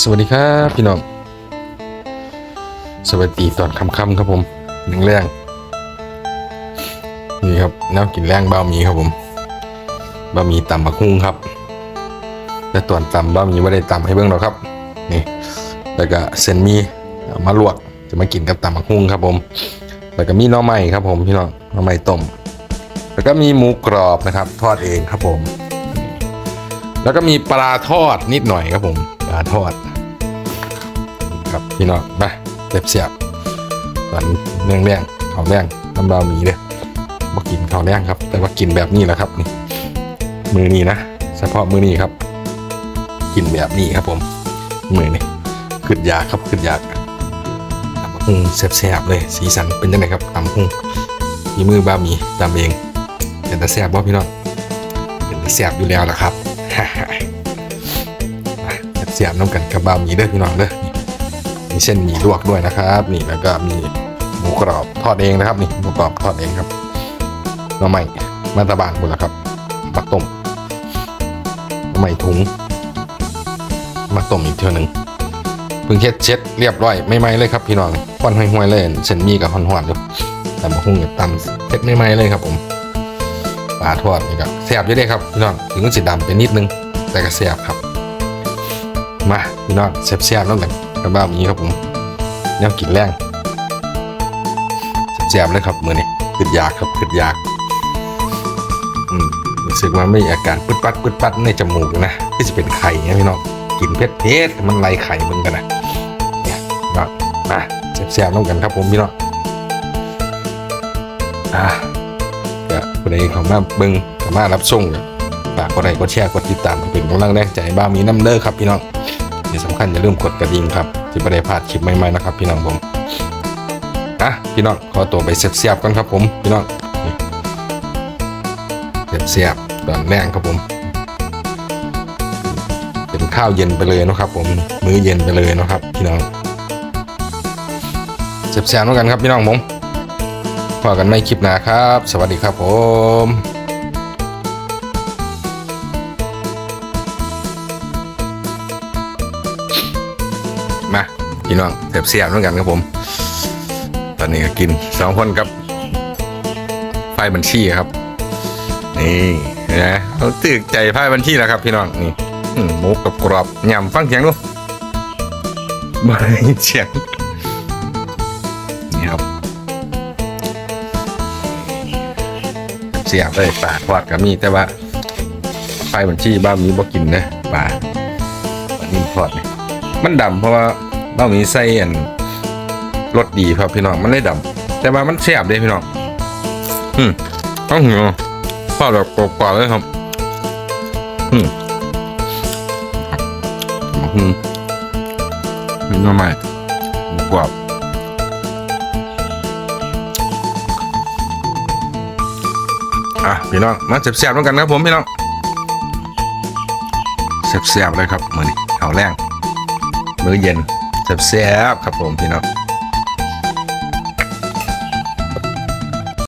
สวัสดีครับพี่น้อง สวัสดีตอนค่ำๆครับผมหนึ่งแรงนี่ครับแนวกินแรงบะหมี่ครับผมบะหมี่ตำบักฮุ่งครับแต่ตอนตำบะหมี่ไม่ได้ตำให้เบิ่งหรอกครับนี่แล้วก็เส้นมีมาลวกจะมากินกับตำบักฮุ่งครับผม แล้วก็มีหน่อไม้ครับผมพี่น้องหน่อไม้ต้มแล้วก็มีหมูกรอบนะครับ ทอดเองครับผม แล้วก็มีปลาทอดนิดหน่อยครับผม ปลาทอดครับพี่น้องมาเสียบเสียบตอนเรื่องแรงข้าวแรงน้ำบาหมีเลยมากินข้าวแรงครับ แต่ว่ากินแบบนี้แหละครับนี่มือนี้นะเฉพาะมือนี้ครับ กินแบบนี้ครับผมมือนี้ขึ้นยากครับขึ้นยากตำหุงแซ่บๆเลย สีสันเป็นยังไงครับตำหุ้งมีมือบาหมีตำเองเป็นแต่แซ่บบ่พี่น้องเป็นแต่แซ่บอยู่แล้วนะครับ เสียบน้ำกันกับบะหมี่เด้อพี่น้องเด้อมีเส้นหมี่ลวกด้วยนะครับ นี่แล้วก็มีหมูกรอบทอดเองนะครับ นี่หมูกรอบทอดเองครับน้ำใหม่มาตาบานหมดแล้วครับมาต้มน้ำใหม่ถุง มาต้มอีกเท่านึงเพิ่งเช็ดเช็ดเรียบร้อยไม่ไหม้เลยครับพี่น้องควันห้อยๆเลยเส้นหมี่กับหอนๆอยู่แต่มาหุ้งกับตำเช็ดไม่ไหม้เลยครับผมปลาทอดนี่ก็แซ่บอยู่เด้ครับพี่น้องถึงสีดำไปนิดนึงแต่ก็แซ่บครับ มาพี่น้องแซ่บๆน้องกันกระบ้างมีครับผมแนวกินแรงแซ่บๆเลยครับมือนี้ขึ้นยากครับขึ้นยากอืมรู้สึกว่าไม่อาการปึ๊ดปัดปึ๊ดปัดในจมูกนะที่จะเป็นไข่เนี่ยพี่น้องกินเผ็ดเผ็ดๆมันไล่ไข่มึงกันนะเนี่ยเน้องมาแซ่บๆน้องกันครับผมพี่น้องอะก็คนใดเขามาเบิ้งขามารับส่งก็ฝากกดไลค์กดแชร์กดติดตามเป็นกำลังแรงใจบ้ามีน้ำเด้อครับพี่น้อง ที่สำคัญอย่าลืมกดกระดิ่งครับที่ไม่ได้พลาดคลิปใหม่ๆนะครับ พี่น้องผมอะพี่น้องขอตัวไปเสียบๆกันครับผมพี่น้องนี่เสียบๆตอนแรงครับผมเป็นข้าวเย็นไปเลยนะครับ ผมมื้อเย็นไปเลยนะครับ พี่น้องเสียบๆเหมือนกันครับพี่น้องผมพอกันไม่คลิปหนาครับ สวัสดีครับผม มาพี่น้องเสียบเสียบๆเหมือนกันครับผม ตอนนี้ก็กินสองคนครับไฟบัญชีครับ นี่นะเขาตึกใจไฟบัญชีแล้วครับ พี่น้องนี่หมูกับกรอบยำฟังเสียงดูไม่เสียงนี่ครับเสียบเลยปลาทอดก็มีแต่ว่าไฟบัญชีบ้านมีบ่กินนะปลาปลานิ่มทอดนี่ มันดำเพราะว่าเรามีใส่อันรสดีครับพี่น้องมันเลยดำแต่ว่ามันแซ่บเด้พี่น้องอืมต้องหิวพ่อแบบกรอบๆเลยครับ อืมอืมนี่ก็ไมกรอบอะพี่น้องมาแซ่บๆด้วยกันครับผมพี่น้องแซ่บๆเลยครับมือนี้ข้าแรง มื้อเย็นแซ่บๆครับผมพี่น้อง